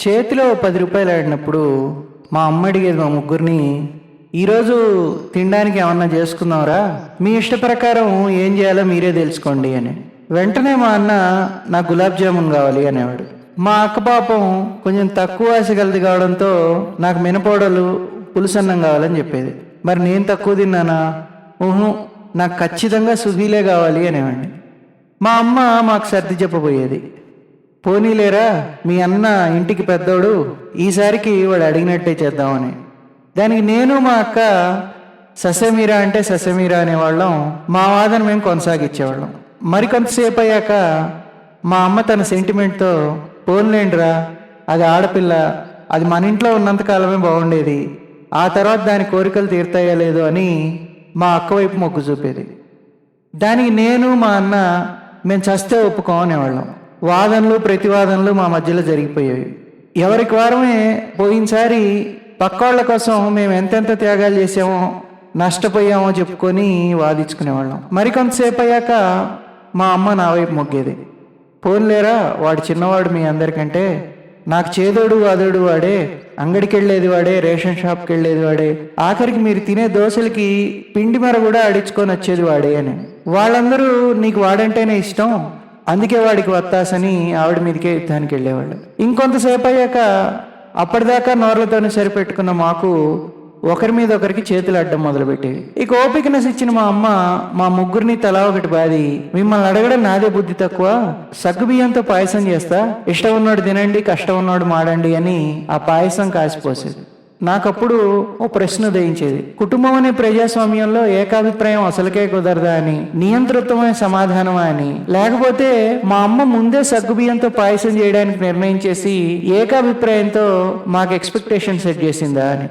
చేతిలో పది రూపాయలు ఆడినప్పుడు మా అమ్మ అడిగేది మా ముగ్గురిని ఈరోజు తినడానికి ఏమన్నా చేసుకుందాంరా? మీ ఇష్ట ప్రకారం ఏం చేయాలో మీరే తెలుసుకోండి అని. వెంటనే మా అన్న నాకు గులాబ్ జామున్ కావాలి అనేవాడు. మా అక్క పాపం కొంచెం తక్కువ ఆశ గలది కావడంతో నాకు మినపోడలు పులుసన్నం కావాలని చెప్పేది. మరి నేను తక్కువ తిన్నానా? ఊహు నాకు ఖచ్చితంగా సుఖీలే కావాలి అనేవాడిని. మా అమ్మ మాకు సర్ది చెప్పబోయేది. పోనీలేరా మీ అన్న ఇంటికి పెద్దోడు ఈసారికి వాడు అడిగినట్టే చేద్దామని. దానికి నేను మా అక్క ససమీరా అంటే ససమీరా అనేవాళ్ళం. మా వాదన మేము కొనసాగించేవాళ్ళం. మరి కొంతసేపు అయ్యాక మా అమ్మ తన సెంటిమెంట్తో పోన్లేండిరా అది ఆడపిల్ల అది మన ఇంట్లో ఉన్నంతకాలమే బాగుండేది. ఆ తర్వాత దాని కోరికలు తీర్తాయా లేదు అని మా అక్క వైపు మొగ్గు చూపేది. దానికి నేను మా అన్న మేము చస్తే ఒప్పుకోమనేవాళ్ళం. వాదనలు ప్రతివాదనలు మా మధ్యలో జరిగిపోయేవి. ఎవరికి వారమే పోయినసారి పక్కోళ్ళ కోసం మేము ఎంతెంత త్యాగాలు చేసామో నష్టపోయామో చెప్పుకొని వాదించుకునేవాళ్ళం. మరి కొంతసేపు అయ్యాక మా అమ్మ నా వైపు మొగ్గేది. పోన్లేరా వాడు చిన్నవాడు మీ అందరికంటే. నాకు చేదోడు వాదోడు వాడే. అంగడికి వెళ్ళేది వాడే రేషన్ షాప్కి వెళ్ళేది వాడే. ఆఖరికి మీరు తినే దోశలకి పిండి మర కూడా అడిచుకొని వచ్చేది వాడే అని. వాళ్ళందరూ నీకు వాడంటేనే ఇష్టం. అందుకే వాడికి వత్తాసని ఆవిడ మీదకే యుద్ధానికి వెళ్ళేవాళ్ళు. ఇంకొంతసేపు అయ్యాక అప్పటిదాకా నోర్లతోనే సరిపెట్టుకున్న మాకు ఒకరి మీద ఒకరికి చేతులు అడ్డం మొదలుపెట్టేవి. ఇక ఓపికనెస్ ఇచ్చిన మా అమ్మ మా ముగ్గురిని తలా ఒకటి బాది మిమ్మల్ని అడగడం నాదే బుద్ధి తక్కువ సగ్గు బియ్యంతో పాయసం చేస్తా ఇష్టం ఉన్నాడు తినండి కష్టం ఉన్నాడు మాడండి అని ఆ పాయసం కాసిపోసేది. నాకప్పుడు ఓ ప్రశ్న ఉదయించేది. కుటుంబం అనే ప్రజాస్వామ్యంలో ఏకాభిప్రాయం అసలుకే కుదరదా అని నియంతృత్వమే సమాధానమా అని లేకపోతే మా అమ్మ ముందే సగ్గుబియ్యంతో పాయసం చేయడానికి నిర్ణయం చేసి ఏకాభిప్రాయంతో మాకు ఎక్స్పెక్టేషన్ సెట్ చేసిందా అని.